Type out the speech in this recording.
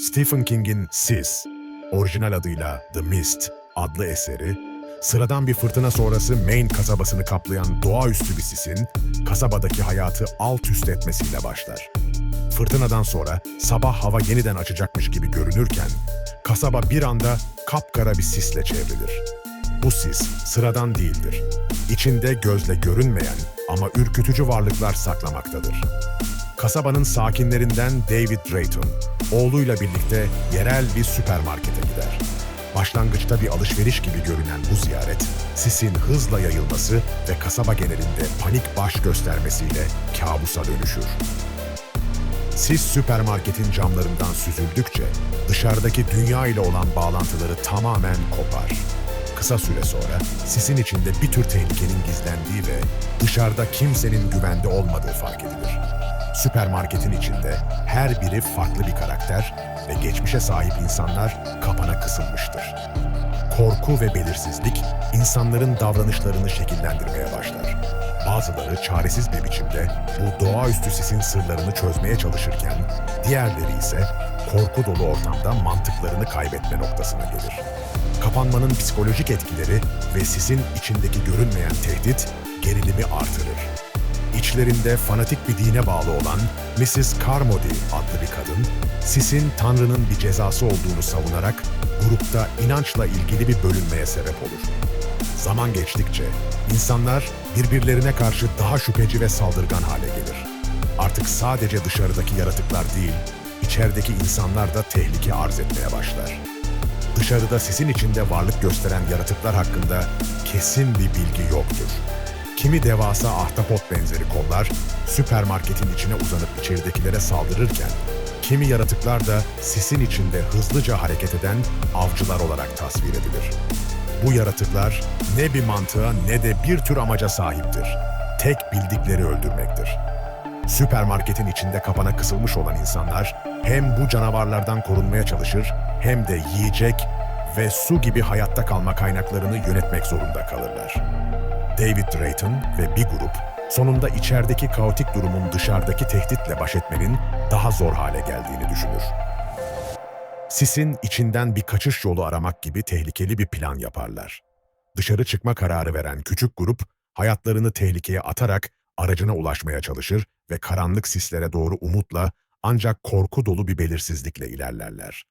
Stephen King'in Sis, orijinal adıyla The Mist adlı eseri, sıradan bir fırtına sonrası Maine kasabasını kaplayan doğaüstü bir sisin, kasabadaki hayatı alt üst etmesiyle başlar. Fırtınadan sonra sabah hava yeniden açacakmış gibi görünürken, kasaba bir anda kapkara bir sisle çevrilir. Bu sis sıradan değildir. İçinde gözle görünmeyen ama ürkütücü varlıklar saklamaktadır. Kasabanın sakinlerinden David Drayton, oğluyla birlikte yerel bir süpermarkete gider. Başlangıçta bir alışveriş gibi görünen bu ziyaret, sisin hızla yayılması ve kasaba genelinde panik baş göstermesiyle kabusa dönüşür. Sis süpermarketin camlarından süzüldükçe dışarıdaki dünya ile olan bağlantıları tamamen kopar. Kısa süre sonra sisin içinde bir tür tehlikenin gizlendiği ve dışarıda kimsenin güvende olmadığı fark edilir. Süpermarketin içinde her biri farklı bir karakter ve geçmişe sahip insanlar kapana kısılmıştır. Korku ve belirsizlik insanların davranışlarını şekillendirmeye başlar. Bazıları çaresiz bir biçimde bu doğaüstü sisin sırlarını çözmeye çalışırken, diğerleri ise korku dolu ortamda mantıklarını kaybetme noktasına gelir. Kapanmanın psikolojik etkileri ve sisin içindeki görünmeyen tehdit gerilimi artırır. İçlerinde fanatik bir dine bağlı olan Mrs. Carmody adlı bir kadın, sisin Tanrı'nın bir cezası olduğunu savunarak grupta inançla ilgili bir bölünmeye sebep olur. Zaman geçtikçe insanlar birbirlerine karşı daha şüpheci ve saldırgan hale gelir. Artık sadece dışarıdaki yaratıklar değil, içerideki insanlar da tehlike arz etmeye başlar. Dışarıda sisin içinde varlık gösteren yaratıklar hakkında kesin bir bilgi yoktur. Kimi devasa ahtapot benzeri kollar süpermarketin içine uzanıp içeridekilere saldırırken, kimi yaratıklar da sisin içinde hızlıca hareket eden avcılar olarak tasvir edilir. Bu yaratıklar ne bir mantığa ne de bir tür amaca sahiptir. Tek bildikleri öldürmektir. Süpermarketin içinde kapana kısılmış olan insanlar hem bu canavarlardan korunmaya çalışır hem de yiyecek ve su gibi hayatta kalma kaynaklarını yönetmek zorunda kalırlar. David Drayton ve bir grup sonunda içerideki kaotik durumun dışarıdaki tehditle baş etmenin daha zor hale geldiğini düşünür. Sisin içinden bir kaçış yolu aramak gibi tehlikeli bir plan yaparlar. Dışarı çıkma kararı veren küçük grup hayatlarını tehlikeye atarak aracına ulaşmaya çalışır ve karanlık sislere doğru umutla ancak korku dolu bir belirsizlikle ilerlerler.